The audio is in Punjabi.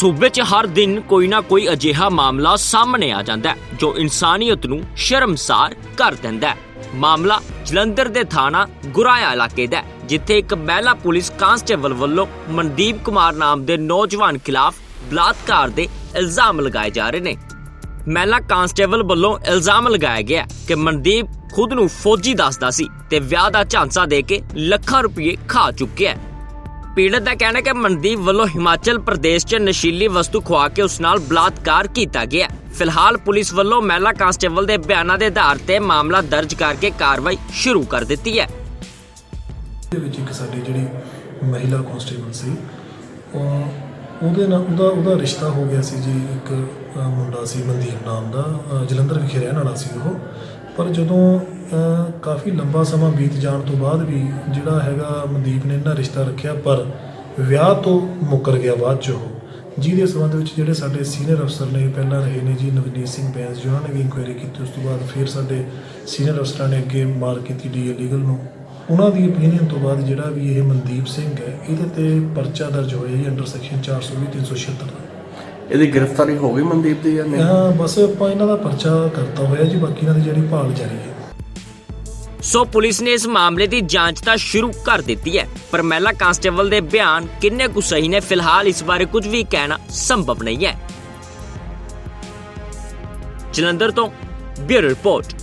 ਸੂਬੇ 'ਚ ਹਰ ਦਿਨ ਕੋਈ ਨਾ ਕੋਈ ਅਜਿਹਾ ਮਾਮਲਾ ਸਾਹਮਣੇ ਆ ਜਾਂਦਾ ਹੈ, ਜੋ ਇਨਸਾਨੀਅਤ ਨੂੰ ਸ਼ਰਮਸਾਰ ਕਰ ਦਿੰਦਾ ਹੈ। ਮਾਮਲਾ ਜਲੰਧਰ ਦੇ ਥਾਣਾ ਗੁਰਾਇਆ ਇਲਾਕੇ ਦਾ ਜਿੱਥੇ ਇੱਕ ਮਹਿਲਾ ਪੁਲਿਸ ਕਾਂਸਟੇਬਲ ਵੱਲੋਂ ਮਨਦੀਪ ਕੁਮਾਰ ਨਾਮ ਦੇ ਨੌਜਵਾਨ ਖਿਲਾਫ ਬਲਾਤਕਾਰ ਦੇ ਇਲਜ਼ਾਮ ਲਗਾਏ ਜਾ ਰਹੇ ਨੇ। ਮਹਿਲਾ ਕਾਂਸਟੇਬਲ ਵੱਲੋਂ ਇਲਜ਼ਾਮ ਲਗਾਇਆ ਗਿਆ ਕਿ ਮਨਦੀਪ ਖੁਦ ਨੂੰ ਫੌਜੀ ਦੱਸਦਾ ਸੀ ਤੇ ਵਿਆਹ ਦਾ ਝਾਂਸਾ ਦੇ ਕੇ ਲੱਖਾਂ ਰੁਪਏ ਖਾ ਚੁੱਕਿਆ ਹੈ। ਪੀੜਤ ਦਾ ਕਹਿਣਾ ਹੈ ਕਿ ਮਨਦੀਪ ਵੱਲੋਂ ਹਿਮਾਚਲ ਪ੍ਰਦੇਸ਼ 'ਚ ਨਸ਼ੀਲੀ ਵਸਤੂ ਖਵਾ ਕੇ ਉਸ ਨਾਲ ਬਲਾਤਕਾਰ ਕੀਤਾ ਗਿਆ ਫਿਲਹਾਲ ਪੁਲਿਸ ਵੱਲੋਂ ਮਹਿਲਾ ਕਾਂਸਟੇਬਲ ਦੇ ਬਿਆਨਾਂ ਦੇ ਆਧਾਰ ਤੇ ਮਾਮਲਾ ਦਰਜ ਕਰਕੇ ਕਾਰਵਾਈ ਸ਼ੁਰੂ ਕਰ ਦਿੱਤੀ ਹੈ। ਦੇ ਵਿੱਚ ਇੱਕ ਸਾਡੀ ਜਿਹੜੀ ਮਹਿਲਾ ਕਾਂਸਟੇਬਲ ਸੀ ਉਹ ਉਹਦੇ ਨਾਲ ਉਹਦਾ ਉਹਦਾ ਰਿਸ਼ਤਾ ਹੋ ਗਿਆ ਸੀ ਜੀ ਇੱਕ ਅ, ਮੁੰਡਾ ਸੀ ਮਨਦੀਪ ਨਾਮ ਦਾ ਅ, ਜਲੰਧਰ ਵਿਖੇ ਰਹਿਣ ਵਾਲਾ ਸੀ ਉਹ। ਪਰ ਜਦੋਂ ਕਾਫੀ ਲੰਬਾ ਸਮਾਂ ਬੀਤ ਜਾਣ ਤੋਂ ਬਾਅਦ ਵੀ ਜਿਹੜਾ ਹੈਗਾ ਮਨਦੀਪ ਨੇ ਇਹਨਾਂ ਰਿਸ਼ਤਾ ਰੱਖਿਆ, ਪਰ ਵਿਆਹ ਤੋਂ ਮੁੱਕਰ ਗਿਆ ਬਾਅਦ ਚ ਉਹ। ਜਿਹਦੇ ਸੰਬੰਧ ਵਿੱਚ ਜਿਹੜੇ ਸਾਡੇ ਸੀਨੀਅਰ ਅਫਸਰ ਨੇ, ਪਹਿਲਾਂ ਰਹੇ ਨੇ ਜੀ ਨਵਨੀਤ ਸਿੰਘ ਬੈਂਸ ਜੀ, ਉਹਨਾਂ ਨੇ ਵੀ ਇਨਕੁਆਇਰੀ ਕੀਤੀ, ਉਸ ਤੋਂ ਬਾਅਦ ਫਿਰ ਸਾਡੇ ਸੀਨੀਅਰ ਅਫਸਰਾਂ ਨੇ ਅੱਗੇ ਮਾਰ ਕੀਤੀ ਡੀ ਲੀਗਲ ਨੂੰ। ਉਹਨਾਂ ਦੀ ਓਪੀਨੀਅਨ ਤੋਂ ਬਾਅਦ ਜਿਹੜਾ ਵੀ ਇਹ ਮਨਦੀਪ ਸਿੰਘ ਹੈ, ਇਹਦੇ ਤੇ ਪਰਚਾ ਦਰਜ ਹੋਇਆ ਜੀ ਅੰਡਰ ਸੈਕਸ਼ਨ 420 376 ਦਾ। ਇਹਦੀ ਗ੍ਰਿਫਤਾਰੀ ਹੋ ਗਈ ਮਨਦੀਪ ਦੀ ਜਾਂ ਨਹੀਂ? ਹਾਂ ਬਸ ਆਪਾਂ ਇਹਨਾਂ ਦਾ ਪਰਚਾ ਕਰਤਾ ਹੋਇਆ ਜੀ ਬਾਕੀ ਇਹਨਾਂ ਦੀ ਜਿਹੜੀ ਭਾਲ ਜਾਰੀ ਹੈ। ਸੋ ਪੁਲਿਸ ਨੇ ਇਸ ਮਾਮਲੇ ਦੀ ਜਾਂਚ ਤਾਂ ਸ਼ੁਰੂ ਕਰ ਦਿੱਤੀ ਹੈ ਪਰ ਮਹਿਲਾ ਕਾਂਸਟੇਬਲ ਦੇ ਬਿਆਨ ਕਿੰਨੇ ਕੁ ਸਹੀ ਨੇ ਫਿਲਹਾਲ ਇਸ ਬਾਰੇ ਕੁਝ ਵੀ ਕਹਿਣਾ ਸੰਭਵ ਨਹੀਂ ਹੈ। ਜਲੰਧਰ ਤੋਂ ਬਿਊਰੋ ਰਿਪੋਰਟ।